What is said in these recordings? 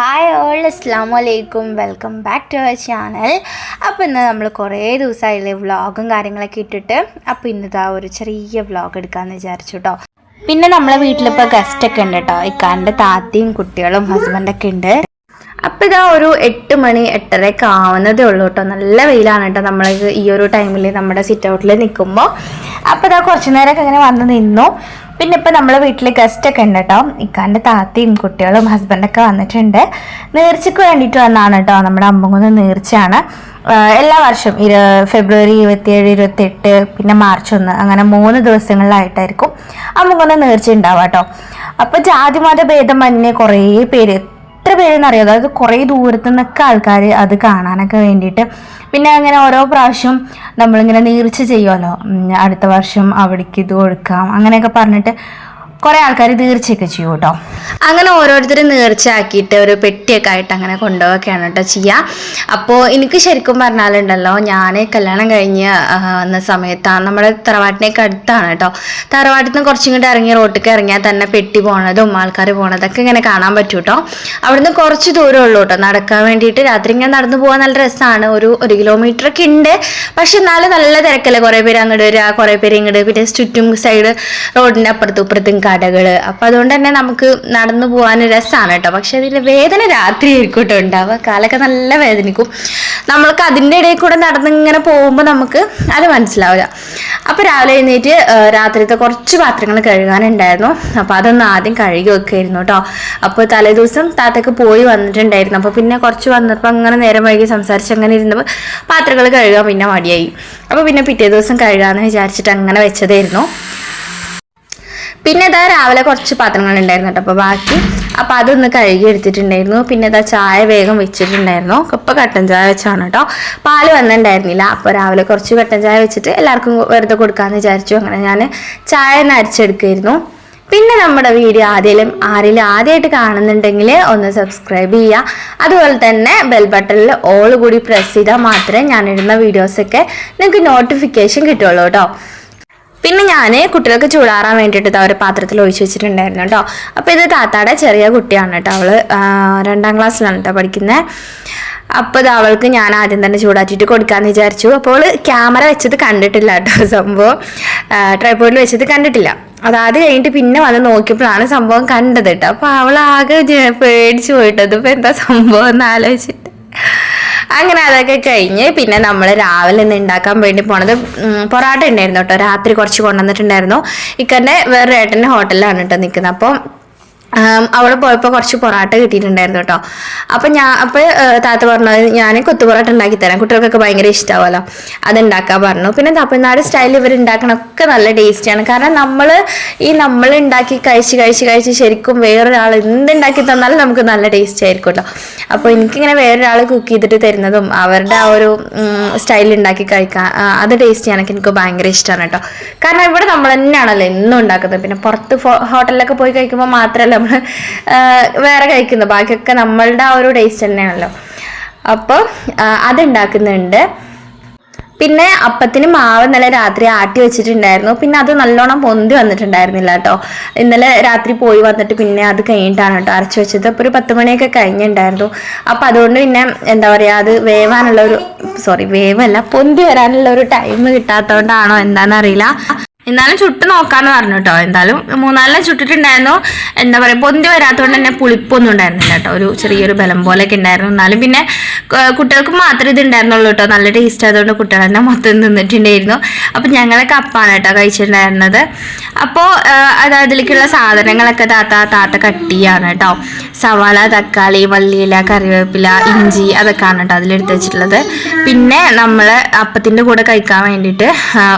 അസ്സാം വലൈക്കും welcome back to our channel അപ്പോൾ ഇന്ന് നമ്മൾ കുറേ ദിവസമായില്ലേ വ്ളോഗും കാര്യങ്ങളൊക്കെ ഇട്ടിട്ട്. അപ്പോൾ ഇന്നിതാ ഒരു ചെറിയ വ്ളോഗ് എടുക്കാമെന്ന് വിചാരിച്ചു കേട്ടോ പിന്നെ നമ്മളെ വീട്ടിലിപ്പോൾ ഗസ്റ്റൊക്കെ ഉണ്ട് കേട്ടോ ഇക്കാന്റെ താത്തയും കുട്ടികളും ഹസ്ബൻഡൊക്കെ ഉണ്ട്. അപ്പം ഇതാ ഒരു എട്ട് മണി എട്ടരയൊക്കെ ആവുന്നതേ ഉള്ളൂ കേട്ടോ നല്ല വെയിലാണ് കേട്ടോ നമ്മൾ ഈ ഒരു ടൈമിൽ നമ്മുടെ സിറ്റ് ഔട്ടിൽ നിൽക്കുമ്പോൾ അപ്പോൾ ഇതാ കുറച്ച് നേരമൊക്കെ അങ്ങനെ വന്ന് നിന്നു. പിന്നെ ഇപ്പം നമ്മളെ വീട്ടിൽ ഗസ്റ്റ് ഒക്കെ ഉണ്ട് കേട്ടോ ഇക്കാന്റെ താത്തയും കുട്ടികളും ഹസ്ബൻഡൊക്കെ വന്നിട്ടുണ്ട്. നേർച്ചയ്ക്ക് വേണ്ടിയിട്ട് വന്നതാണ് കേട്ടോ നമ്മുടെ അമ്മകുന്ന് നേർച്ചയാണ്. എല്ലാ വർഷം ഇരു ഫെബ്രുവരി ഇരുപത്തിയേഴ് ഇരുപത്തെട്ട് പിന്നെ മാർച്ച് ഒന്ന് അങ്ങനെ മൂന്ന് ദിവസങ്ങളിലായിട്ടായിരിക്കും അമ്മകുന്ന് നേർച്ച ഉണ്ടാവുക കേട്ടോ അപ്പോൾ ജാതിമത ഭേദമന്യേ കുറേ പേര് എത്ര പേരെന്ന് പേരെന്നറിയോ? അതായത് കുറേ ദൂരത്തു നിന്നൊക്കെ ആൾക്കാർ അത് കാണാനൊക്കെ വേണ്ടിയിട്ട്. പിന്നെ അങ്ങനെ ഓരോ പ്രാവശ്യം നമ്മളിങ്ങനെ നീർച്ച ചെയ്യുമല്ലോ അടുത്ത വർഷം അവിടേക്ക് ഇത് കൊടുക്കാം. അങ്ങനെയൊക്കെ പറഞ്ഞിട്ട് കുറേ ആൾക്കാർ നേർച്ചയൊക്കെ ചെയ്യും കേട്ടോ. അങ്ങനെ ഓരോരുത്തർ നേർച്ചയാക്കിയിട്ട് ഒരു പെട്ടിയൊക്കെ ആയിട്ട് അങ്ങനെ കൊണ്ടുപോവുകയാണ് കേട്ടോ ചെയ്യുക അപ്പോൾ എനിക്ക് ശരിക്കും പറഞ്ഞാലുണ്ടല്ലോ ഞാൻ കല്യാണം കഴിഞ്ഞ് വന്ന സമയത്താണ് നമ്മുടെ തറവാട്ടിനേക്ക് അടുത്താണ് കേട്ടോ. തറവാട്ടിൽ നിന്ന് കുറച്ചും കൂടി ഇറങ്ങി റോട്ടിലേക്ക് ഇറങ്ങിയാൽ തന്നെ പെട്ടി പോണതും ആൾക്കാർ പോണതൊക്കെ ഇങ്ങനെ കാണാൻ പറ്റും കേട്ടോ. അവിടുന്ന് കുറച്ച് ദൂരം ഉള്ളൂ കേട്ടോ. നടക്കാൻ വേണ്ടിയിട്ട് രാത്രി ഇങ്ങനെ നടന്നു പോകാൻ നല്ല രസമാണ് ഒരു ഒരു കിലോമീറ്റർ ഒക്കെ ഉണ്ട്. പക്ഷെ എന്നാലും നല്ല തിരക്കല്ലേ. കുറേ പേര് അങ്ങോട്ട് വരിക കുറേ പേര് ഇങ്ങോട്ട്. പിന്നെ ചുറ്റും സൈഡ് റോഡിന്റെ അപ്പുറത്തും ഇപ്പുറത്തും കടകൾ അപ്പം അതുകൊണ്ട് തന്നെ നമുക്ക് നടന്നു പോകാൻ രസമാണ് കേട്ടോ. പക്ഷെ അതിൽ വേദന രാത്രി ആയിരിക്കും കേട്ടോ ഉണ്ടാവുക. കാലൊക്കെ നല്ല വേദനിക്കും. നമ്മൾക്ക് അതിന്റെ ഇടയിൽ കൂടെ നടന്നിങ്ങനെ പോകുമ്പോൾ നമുക്ക് അത് മനസ്സിലാവില്ല. അപ്പോൾ രാവിലെ എഴുന്നേറ്റ് രാത്രിത്തെ കുറച്ച് പാത്രങ്ങൾ കഴുകാനുണ്ടായിരുന്നു. അപ്പോൾ അതൊന്ന് ആദ്യം കഴുകി വെക്കുമായിരുന്നു കേട്ടോ. അപ്പോൾ തലേദിവസം ദിവസം താത്തൊക്കെ പോയി വന്നിട്ടുണ്ടായിരുന്നു. അപ്പോൾ പിന്നെ കുറച്ച് വന്നപ്പോൾ അങ്ങനെ നേരം വൈകി സംസാരിച്ച് അങ്ങനെ ഇരുന്നപ്പോൾ പാത്രങ്ങൾ കഴുകാൻ പിന്നെ മടിയായി. അപ്പോൾ പിന്നെ പിറ്റേ ദിവസം കഴുകാമെന്ന് വിചാരിച്ചിട്ട് അങ്ങനെ വെച്ചതായിരുന്നു. പിന്നെ ഇതാ രാവിലെ കുറച്ച് പാത്രങ്ങൾ ഉണ്ടായിരുന്നു കേട്ടോ അപ്പോൾ ബാക്കി. അപ്പോൾ അതൊന്ന് കഴുകി എടുത്തിട്ടുണ്ടായിരുന്നു. പിന്നെ ഇതാ ചായ വേഗം വെച്ചിട്ടുണ്ടായിരുന്നു. ഇപ്പോൾ കട്ടൻ ചായ വെച്ചാണ് കേട്ടോ. പാൽ വന്നിട്ടുണ്ടായിരുന്നില്ല. അപ്പോൾ രാവിലെ കുറച്ച് കട്ടൻ ചായ വെച്ചിട്ട് എല്ലാവർക്കും വെറുതെ കൊടുക്കാന്ന് വിചാരിച്ചു. അങ്ങനെ ഞാൻ ചായ ഒന്ന് അരിച്ചെടുക്കായിരുന്നു പിന്നെ നമ്മുടെ വീഡിയോ ആദ്യം ആരെങ്കിലും ആദ്യമായിട്ട് കാണുന്നുണ്ടെങ്കിൽ ഒന്ന് സബ്സ്ക്രൈബ് ചെയ്യുക. അതുപോലെ തന്നെ ബെൽ ബട്ടണിൽ ഓൾ കൂടി പ്രസ് ചെയ്താൽ മാത്രമേ ഞാനിടുന്ന വീഡിയോസൊക്കെ നിങ്ങൾക്ക് നോട്ടിഫിക്കേഷൻ കിട്ടുള്ളൂ കേട്ടോ. പിന്നെ ഞാൻ കുട്ടികൾക്ക് ചൂടാറാൻ വേണ്ടിയിട്ട് ഒരു പാത്രത്തിൽ ഒഴിച്ചു വെച്ചിട്ടുണ്ടായിരുന്നു കേട്ടോ അപ്പോൾ ഇത് താത്താടെ ചെറിയ കുട്ടിയാണ് കേട്ടോ അവൾ രണ്ടാം ക്ലാസ്സിലാണ് കേട്ടോ പഠിക്കുന്നത് അപ്പോൾ അവൾക്ക് ഞാൻ ആദ്യം തന്നെ ചൂടാറ്റിയിട്ട് കൊടുക്കാമെന്ന് വിചാരിച്ചു. അപ്പോൾ ക്യാമറ വെച്ചത് കണ്ടിട്ടില്ല കേട്ടോ സംഭവം. ട്രൈപ്പോഡിൽ വെച്ചത് കണ്ടിട്ടില്ല. അതാത് കഴിഞ്ഞിട്ട് പിന്നെ വന്ന് നോക്കിയപ്പോഴാണ് സംഭവം കണ്ടത് കേട്ടോ അപ്പോൾ അവൾ ആകെ പേടിച്ച് പോയിട്ടത്. ഇപ്പോൾ എന്താ സംഭവം എന്ന് ആലോചിച്ചിട്ട്. അങ്ങനെ അതൊക്കെ കഴിഞ്ഞ് പിന്നെ നമ്മൾ രാവിലെ ഇന്ന് ഉണ്ടാക്കാൻ വേണ്ടി പോണത് പൊറാട്ട ഉണ്ടായിരുന്നു കേട്ടോ. രാത്രി കുറച്ച് കൊണ്ടുവന്നിട്ടുണ്ടായിരുന്നു. ഇക്കന്റെ വേറെ ഏട്ടന്റെ ഹോട്ടലിലാണ് കേട്ടോ നിൽക്കുന്നത് അപ്പം അവിടെ പോയപ്പോൾ കുറച്ച് പൊറാട്ട കിട്ടിയിട്ടുണ്ടായിരുന്നു കേട്ടോ. അപ്പം ഞാൻ അപ്പോൾ താത്ത പറഞ്ഞത് ഞാൻ കൊത്തു പൊറാട്ട ഉണ്ടാക്കി തരാം. കുട്ടികൾക്കൊക്കെ ഭയങ്കര ഇഷ്ടമാവുമല്ലോ അത് ഉണ്ടാക്കാൻ പറഞ്ഞു. പിന്നെ തമിഴ്നാട് സ്റ്റൈലിൽ ഇവർ ഉണ്ടാക്കണൊക്കെ നല്ല ടേസ്റ്റിയാണ് കാരണം നമ്മൾ ഈ നമ്മൾ ഉണ്ടാക്കി കഴിച്ച് കഴിച്ച് കഴിച്ച് ശരിക്കും വേറൊരാൾ എന്തുണ്ടാക്കി തന്നാലും നമുക്ക് നല്ല ടേസ്റ്റ് ആയിരിക്കും കേട്ടോ. അപ്പോൾ എനിക്കിങ്ങനെ വേറൊരാൾ കുക്ക് ചെയ്തിട്ട് തരുന്നതും അവരുടെ ആ ഒരു സ്റ്റൈൽ ഉണ്ടാക്കി കഴിക്കാൻ അത് ടേസ്റ്റ് ചെയ്യാനൊക്കെ എനിക്ക് ഭയങ്കര ഇഷ്ടമാണ് കേട്ടോ കാരണം ഇവിടെ നമ്മൾ തന്നെയാണല്ലോ എന്നും ഉണ്ടാക്കുന്നത്. പിന്നെ പുറത്ത് ഹോട്ടലിലൊക്കെ പോയി കഴിക്കുമ്പോൾ മാത്രമല്ല നമ്മൾ വേറെ കഴിക്കുന്നത് ബാക്കിയൊക്കെ നമ്മളുടെ ആ ഒരു ടേസ്റ്റ് തന്നെയാണല്ലോ. അപ്പോൾ അത് ഉണ്ടാക്കുന്നുണ്ട് പിന്നെ അപ്പത്തിന് മാവ് ഇന്നലെ രാത്രി ആട്ടി വെച്ചിട്ടുണ്ടായിരുന്നു. പിന്നെ അത് നല്ലോണം പൊന്തി വന്നിട്ടുണ്ടായിരുന്നില്ല കേട്ടോ ഇന്നലെ രാത്രി പോയി വന്നിട്ട് പിന്നെ അത് കഴിഞ്ഞിട്ടാണ് കേട്ടോ അരച്ച് വെച്ചത്. അപ്പോൾ ഒരു പത്ത് മണിയൊക്കെ കഴിഞ്ഞിട്ടുണ്ടായിരുന്നു. അപ്പം അതുകൊണ്ട് പിന്നെ എന്താ പറയുക അത് വേവാനുള്ള ഒരു സോറി വേവല്ല പൊന്തി വരാനുള്ള ഒരു ടൈം കിട്ടാത്തതുകൊണ്ടാണോ എന്താണെന്നറിയില്ല എന്നാലും ചുട്ട് നോക്കാന്ന് പറഞ്ഞു കേട്ടോ. എന്തായാലും മൂന്നാലെണ്ണം ചുട്ടിട്ടുണ്ടായിരുന്നു. എന്താ പറയുക പൊന്തി വരാത്തതുകൊണ്ട് തന്നെ പുളിപ്പൊന്നും ഉണ്ടായിരുന്നില്ല കേട്ടോ. ഒരു ചെറിയൊരു ബലം പോലെയൊക്കെ ഉണ്ടായിരുന്നു. എന്നാലും പിന്നെ കുട്ടികൾക്ക് മാത്രമേ ഇത് ഉണ്ടായിരുന്നുള്ളൂ കേട്ടോ. നല്ല ടേസ്റ്റ് ആയതുകൊണ്ട് കുട്ടികൾ തന്നെ മൊത്തം നിന്നിട്ടുണ്ടായിരുന്നു. അപ്പം ഞങ്ങളൊക്കെ അപ്പാണ് കേട്ടോ കഴിച്ചിട്ടുണ്ടായിരുന്നത്. അപ്പോൾ അതായത് അതിലേക്കുള്ള സാധനങ്ങളൊക്കെ താത്ത താത്ത കട്ടിയാണ് കേട്ടോ. സവാള തക്കാളി മല്ലിയില കറിവേപ്പില ഇഞ്ചി അതൊക്കെയാണ് കേട്ടോ അതിലെടുത്ത് വെച്ചിട്ടുള്ളത്. പിന്നെ നമ്മൾ അപ്പത്തിന്റെ കൂടെ കഴിക്കാൻ വേണ്ടിയിട്ട്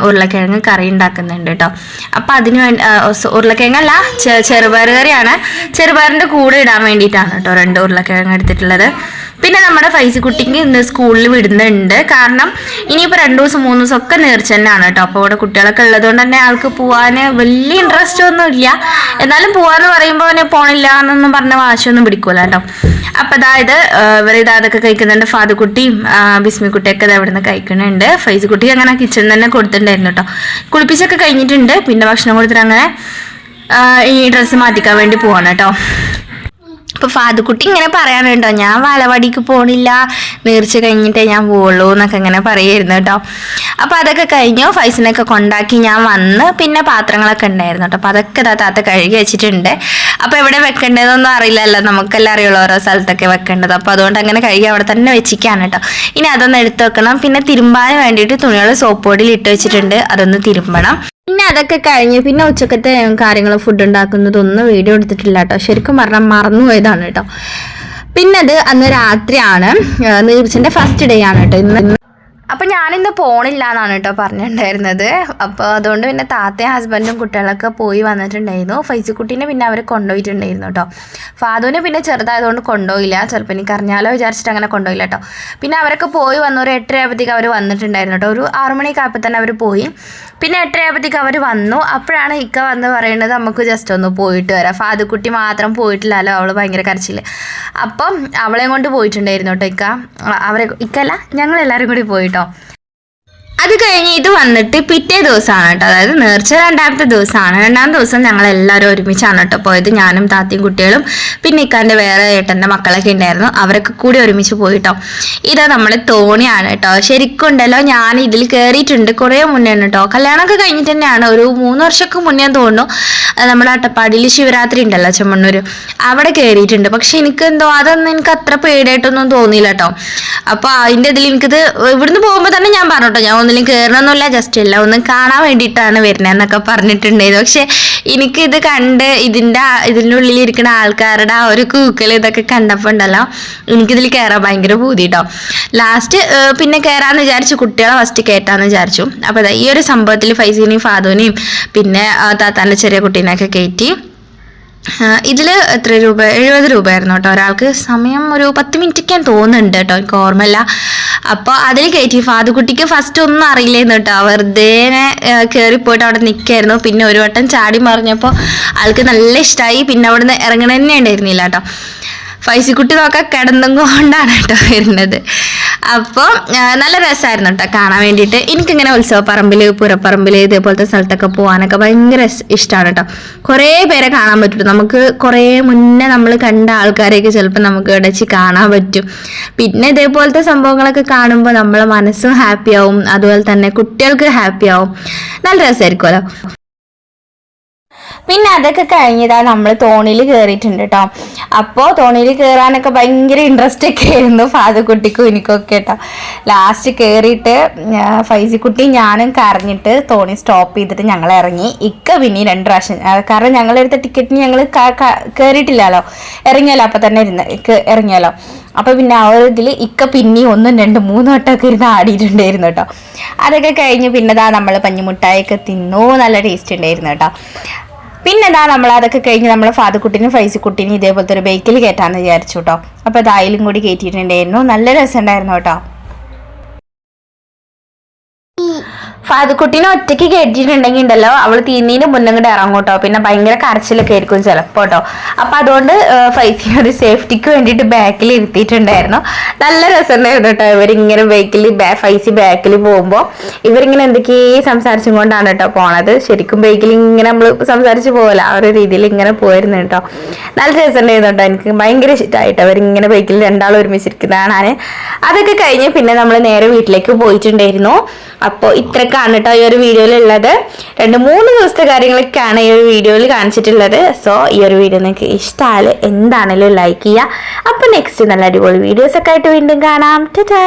ഉരുളക്കിഴങ്ങ് കറി ഉണ്ടാക്കുന്നുണ്ട് കേട്ടോ. അപ്പോൾ അതിന് വേണ്ടി ഉരുളക്കിഴങ്ങല്ല ചെറുപയർ കറിയാണ് ചെറുപയറിന്റെ കൂടെ ഇടാൻ വേണ്ടിയിട്ടാണ് കേട്ടോ രണ്ട് ഉരുളക്കിഴങ്ങ് എടുത്തിട്ടുള്ളത്. പിന്നെ നമ്മുടെ ഫൈസി കുട്ടിക്ക് ഇന്ന് സ്കൂളിൽ വിടുന്നുണ്ട്. കാരണം ഇനിയിപ്പോൾ രണ്ട് ദിവസം മൂന്ന് ദിവസം ഒക്കെ നേർച്ച തന്നെയാണ് കേട്ടോ. അപ്പോൾ അവിടെ കുട്ടികളൊക്കെ ഉള്ളതുകൊണ്ട് തന്നെ ആൾക്ക് പോകാൻ വലിയ ഇൻട്രസ്റ്റ് ഒന്നും ഇല്ല. എന്നാലും പോവാന്ന് പറയുമ്പോൾ അവന് പോണില്ല എന്നൊന്നും പറഞ്ഞ വാശിയൊന്നും പിടിക്കൂല കേട്ടോ. അപ്പം അതായത് ഇവർ ഇതാതൊക്കെ കഴിക്കുന്നുണ്ട്. ഫാദുക്കുട്ടിയും ബിസ്മിക്കുട്ടിയൊക്കെ ഇത് അവിടെ നിന്ന് കഴിക്കുന്നുണ്ട്. ഫൈസി കുട്ടി അങ്ങനെ കിച്ചൺ തന്നെ കൊടുത്തിട്ടുണ്ടായിരുന്നു കേട്ടോ. കുളിപ്പിച്ചൊക്കെ കഴിഞ്ഞിട്ടുണ്ട്. പിന്നെ ഭക്ഷണം കൊടുത്തിട്ട് അങ്ങനെ ഈ ഡ്രസ്സ് മാറ്റിക്കാൻ വേണ്ടി പോവാണ് കേട്ടോ. അപ്പോൾ ഫാദുക്കുട്ടി ഇങ്ങനെ പറയാനുണ്ടോ? ഞാൻ വലവടിക്ക് പോണില്ല. നേർച്ച കഴിഞ്ഞിട്ടേ ഞാൻ പോവുള്ളൂ എന്നൊക്കെ ഇങ്ങനെ പറയായിരുന്നു കേട്ടോ. അപ്പോൾ അതൊക്കെ കഴിഞ്ഞു. ഫൈസിനൊക്കെ കൊണ്ടാക്കി ഞാൻ വന്ന് പിന്നെ പാത്രങ്ങളൊക്കെ ഉണ്ടായിരുന്നു കേട്ടോ. അപ്പോൾ അതൊക്കെ താത്ത കഴുകി വെച്ചിട്ടുണ്ട്. അപ്പോൾ എവിടെ വെക്കേണ്ടതെന്നൊന്നും അറിയില്ലല്ലോ. നമുക്കെല്ലാം അറിയുള്ളൂ ഓരോ സ്ഥലത്തൊക്കെ വെക്കേണ്ടത്. അപ്പോൾ അതുകൊണ്ട് അങ്ങനെ കഴുകി അവിടെ തന്നെ വെച്ചിരിക്കുകയാണ് കേട്ടോ. ഇനി അതൊന്ന് എടുത്ത് വെക്കണം. പിന്നെ തിരുമ്പാൻ വേണ്ടിയിട്ട് തുണികൾ സോപ്പ് പൊടിയിൽ ഇട്ട് വെച്ചിട്ടുണ്ട്. അതൊന്ന് തിരുമ്പണം. പിന്നെ അതൊക്കെ കഴിഞ്ഞ് പിന്നെ ഉച്ചക്കത്തെ കാര്യങ്ങൾ ഫുഡ് ഉണ്ടാക്കുന്നതൊന്നും വീഡിയോ എടുത്തിട്ടില്ല കേട്ടോ ശരിക്കും പറഞ്ഞാൽ മറന്നു പോയതാണ് കേട്ടോ പിന്നത് അന്ന് രാത്രിയാണ് നീർച്ചന്റെ ഫസ്റ്റ് ഡേ ആണ് കേട്ടോ ഇന്ന് അപ്പം ഞാനിന്ന് പോണില്ല എന്നാണ് കേട്ടോ പറഞ്ഞിട്ടുണ്ടായിരുന്നത് അപ്പോൾ അതുകൊണ്ട് പിന്നെ താത്തയും ഹസ്ബൻഡും കുട്ടികളൊക്കെ പോയി വന്നിട്ടുണ്ടായിരുന്നു. ഫൈസിക്കുട്ടീനെ പിന്നെ അവർ കൊണ്ടുപോയിട്ടുണ്ടായിരുന്നു കേട്ടോ ഫാദുവിനെ പിന്നെ ചെറുതായതുകൊണ്ട് കൊണ്ടുപോയില്ല ചിലപ്പോൾ എനിക്ക് അറിഞ്ഞാലോ വിചാരിച്ചിട്ട് അങ്ങനെ കൊണ്ടുപോയില്ല കേട്ടോ പിന്നെ അവരൊക്കെ പോയി വന്ന ഒരു എട്ടരയാകുമ്പോഴത്തേക്ക് അവർ വന്നിട്ടുണ്ടായിരുന്നു കേട്ടോ ഒരു ആറു മണിയൊക്കെ തന്നെ അവർ പോയി. പിന്നെ എട്ടരയാകുമ്പോഴത്തേക്ക് അവർ വന്നു. അപ്പോഴാണ് ഇക്ക വന്ന് പറയുന്നത് നമുക്ക് ജസ്റ്റ് ഒന്ന് പോയിട്ട് വരാം. ഫാദുക്കുട്ടി മാത്രം പോയിട്ടില്ലല്ലോ. അവൾ ഭയങ്കര കരച്ചിൽ അപ്പം അവളെയും കൊണ്ട് പോയിട്ടുണ്ടായിരുന്നു കേട്ടോ ഇക്ക. അവരെ ഇക്കല്ല ഞങ്ങൾ എല്ലാവരും കൂടി പോയിട്ടോ 있어요. അത് കഴിഞ്ഞ് ഇത് വന്നിട്ട് പിറ്റേ ദിവസമാണ് കേട്ടോ. അതായത് നേർച്ച രണ്ടാമത്തെ ദിവസമാണ്. രണ്ടാം ദിവസം ഞങ്ങൾ എല്ലാവരും ഒരുമിച്ചാണ് കേട്ടോ പോയത്. ഞാനും താത്തയും കുട്ടികളും പിന്നെ ഇക്കാന്റെ വേറെ ഏട്ടന്റെ മക്കളൊക്കെ ഉണ്ടായിരുന്നു. അവരൊക്കെ കൂടി ഒരുമിച്ച് പോയിട്ടോ. ഇതാ നമ്മുടെ തോണിയാണ് കേട്ടോ. ശരിക്കും ഉണ്ടല്ലോ ഞാൻ ഇതിൽ കയറിയിട്ടുണ്ട് കുറേ മുന്നേ കേട്ടോ. കല്യാണമൊക്കെ കഴിഞ്ഞിട്ട് തന്നെയാണ്. ഒരു മൂന്ന് വർഷമൊക്കെ മുന്നേ തോന്നുന്നു. നമ്മുടെ അട്ടപ്പാടിയിൽ ശിവരാത്രി ഉണ്ടല്ലോ ചെമ്മണ്ണൂർ അവിടെ കയറിയിട്ടുണ്ട് പക്ഷെ എനിക്ക് എന്തോ അതൊന്നും എനിക്ക് അത്ര പേടിയായിട്ടൊന്നും തോന്നിയില്ല കേട്ടോ. അപ്പോൾ അതിന്റെ ഇതിൽ എനിക്കിത് ഇവിടുന്ന് പോകുമ്പോൾ തന്നെ ഞാൻ പറഞ്ഞു കേട്ടോ. ഞാൻ ഒന്നിലും കയറണമെന്നില്ല ജസ്റ്റ് എല്ലാം ഒന്ന് കാണാൻ വേണ്ടിയിട്ടാണ് വരുന്നതെന്നൊക്കെ പറഞ്ഞിട്ടുണ്ടായിരുന്നു. പക്ഷെ എനിക്കിത് കണ്ട് ഇതിന്റെ ഇതിന്റെ ഉള്ളിൽ ഇരിക്കുന്ന ആൾക്കാരുടെ ആ ഒരു കൂക്കൽ ഇതൊക്കെ കണ്ടപ്പോൾ ഉണ്ടല്ലോ എനിക്കിതിൽ കയറാൻ ഭയങ്കര പൂതി കേട്ടോ ലാസ്റ്റ് പിന്നെ കയറാന്ന് വിചാരിച്ചു കുട്ടികളെ ഫസ്റ്റ് കയറ്റാന്ന് വിചാരിച്ചു. അപ്പോൾ ഈ ഒരു സംഭവത്തിൽ ഫൈസീനെയും ഫാദുവിനെയും പിന്നെ താത്താന്റെ ചെറിയ കുട്ടീനെയൊക്കെ കയറ്റി ഇതിൽ എത്ര രൂപ? എഴുപത് രൂപയായിരുന്നു കേട്ടോ ഒരാൾക്ക്. സമയം ഒരു പത്ത് മിനിറ്റൊക്കെ തോന്നുന്നുണ്ട് കേട്ടോ എനിക്ക് ഓർമ്മയില്ല. അപ്പോൾ അതിൽ കയറ്റി ഫാദുകുട്ടിക്ക് ഫസ്റ്റ് ഒന്നും അറിയില്ലായിരുന്നു കേട്ടോ. വെറുതെ കയറിപ്പോയിട്ട് അവിടെ നിൽക്കായിരുന്നു പിന്നെ ഒരു വട്ടം ചാടി മറിഞ്ഞപ്പോൾ ആൾക്ക് നല്ല ഇഷ്ടമായി പിന്നെ അവിടെ നിന്ന് ഇറങ്ങണ തന്നെ ഉണ്ടായിരുന്നില്ല കേട്ടോ. ഫൈസിക്കുട്ടി നോക്കാൻ കിടന്നും കൊണ്ടാണ് കേട്ടോ വരുന്നത് അപ്പോൾ നല്ല രസമായിരുന്നു കേട്ടോ കാണാൻ വേണ്ടിയിട്ട്. എനിക്കിങ്ങനെ ഉത്സവപ്പറമ്പിൽ പുരപ്പറമ്പിൽ ഇതേപോലത്തെ സ്ഥലത്തൊക്കെ പോകാനൊക്കെ ഭയങ്കര ഇഷ്ടമാണ് കേട്ടോ കുറേ പേരെ കാണാൻ പറ്റും. നമുക്ക് കുറേ മുന്നേ നമ്മൾ കണ്ട ആൾക്കാരെയൊക്കെ ചിലപ്പോൾ നമുക്ക് ഇടച്ച് കാണാൻ പറ്റും. പിന്നെ ഇതേപോലത്തെ സംഭവങ്ങളൊക്കെ കാണുമ്പോൾ നമ്മളെ മനസ്സും ഹാപ്പിയാവും അതുപോലെ തന്നെ കുട്ടികൾക്ക് ഹാപ്പിയാവും നല്ല രസമായിരിക്കുമല്ലോ പിന്നെ അതൊക്കെ കഴിഞ്ഞതാ നമ്മൾ തോണിയിൽ കയറിയിട്ടുണ്ട് കേട്ടോ അപ്പോൾ തോണിയിൽ കയറാനൊക്കെ ഭയങ്കര ഇൻട്രസ്റ്റ് ഒക്കെ ആയിരുന്നു ഫാദക്കുട്ടിക്കും എനിക്കൊക്കെ കേട്ടോ ലാസ്റ്റ് കയറിയിട്ട് ഫൈസിക്കുട്ടി ഞാനും കരഞ്ഞിട്ട് തോണി സ്റ്റോപ്പ് ചെയ്തിട്ട് ഞങ്ങൾ ഇറങ്ങി. ഇക്ക പിന്നെ രണ്ട് പ്രാവശ്യം കാരണം ഞങ്ങളെടുത്ത ടിക്കറ്റിന് ഞങ്ങൾ കയറിയിട്ടില്ലല്ലോ ഇറങ്ങിയാലോ അപ്പം തന്നെ ഇരുന്ന് ഇറങ്ങിയാലോ. അപ്പം അപ്പോൾ പിന്നെ ആ ഒരു ഇതിൽ ഇക്ക പിന്നെയും ഒന്നും രണ്ട് മൂന്നും വട്ടമൊക്കെ ഇരുന്ന് ആടിയിട്ടുണ്ടായിരുന്നു കേട്ടോ അതൊക്കെ കഴിഞ്ഞ് പിന്നെതാ നമ്മൾ പഞ്ഞിമുട്ടായൊക്കെ തിന്നു നല്ല ടേസ്റ്റ് ഉണ്ടായിരുന്നു കേട്ടോ പിന്നെ ദാ നമ്മൾ അതൊക്കെ കഴിഞ്ഞ് നമ്മൾ ഫാദുക്കുട്ടിനും ഫൈസിക്കുട്ടിനും ഇതേപോലത്തെ ഒരു ബൈക്കിൽ കയറ്റാന്ന് വിചാരിച്ചു കേട്ടോ അപ്പോൾ അതായാലും കൂടി കയറ്റിയിട്ടുണ്ടായിരുന്നു. നല്ല രസമുണ്ടായിരുന്നു കേട്ടോ. ഫാദുക്കുട്ടീനെ ഒറ്റയ്ക്ക് കയറ്റിയിട്ടുണ്ടെങ്കിൽ ഉണ്ടല്ലോ അവൾ തീന്നീന് മുന്നേ കൂടെ ഇറങ്ങും കേട്ടോ. പിന്നെ ഭയങ്കര കരച്ചിലൊക്കെ ആയിരിക്കും ചിലപ്പോൾ കേട്ടോ. അപ്പം അതുകൊണ്ട് ഫൈസിനെ ഒരു സേഫ്റ്റിക്ക് വേണ്ടിട്ട് ബാക്കിൽ ഇരുത്തിയിട്ടുണ്ടായിരുന്നു. നല്ല രസമുണ്ടായിരുന്നു കേട്ടോ. ഇവരിങ്ങനെ ബൈക്കിൽ ഫൈസി ബാക്കിൽ പോകുമ്പോൾ ഇവരിങ്ങനെ എന്തൊക്കെയോ സംസാരിച്ചും കൊണ്ടാണ് കേട്ടോ പോണത്. ശരിക്കും ബൈക്കിൽ ഇങ്ങനെ നമ്മൾ സംസാരിച്ച് പോകല ആ ഒരു രീതിയിൽ ഇങ്ങനെ പോയിരുന്നു കേട്ടോ. നല്ല രസമുണ്ടായിരുന്നു കേട്ടോ. എനിക്ക് ഭയങ്കര ഇഷ്ടമായിട്ട് അവരിങ്ങനെ ബൈക്കിൽ രണ്ടാളും ഒരുമിച്ചിരിക്കുന്നതാണ്. അതൊക്കെ കഴിഞ്ഞ് പിന്നെ നമ്മൾ നേരെ വീട്ടിലേക്ക് പോയിട്ടുണ്ടായിരുന്നു. അപ്പോൾ ഇത്രക്കാണ് കേട്ടോ ഈ ഒരു വീഡിയോയിലുള്ളത്. രണ്ട് മൂന്ന് ദിവസത്തെ കാര്യങ്ങളൊക്കെയാണ് ഈ ഒരു വീഡിയോയിൽ കാണിച്ചിട്ടുള്ളത്. സോ ഈ ഒരു വീഡിയോ നിങ്ങൾക്ക് ഇഷ്ടമായാൽ എന്താണേലും ലൈക്ക് ചെയ്യുക. അപ്പോൾ നെക്സ്റ്റ് നല്ല അടിപൊളി വീഡിയോസ് ഒക്കെ ആയിട്ട് വീണ്ടും കാണാം. ടാ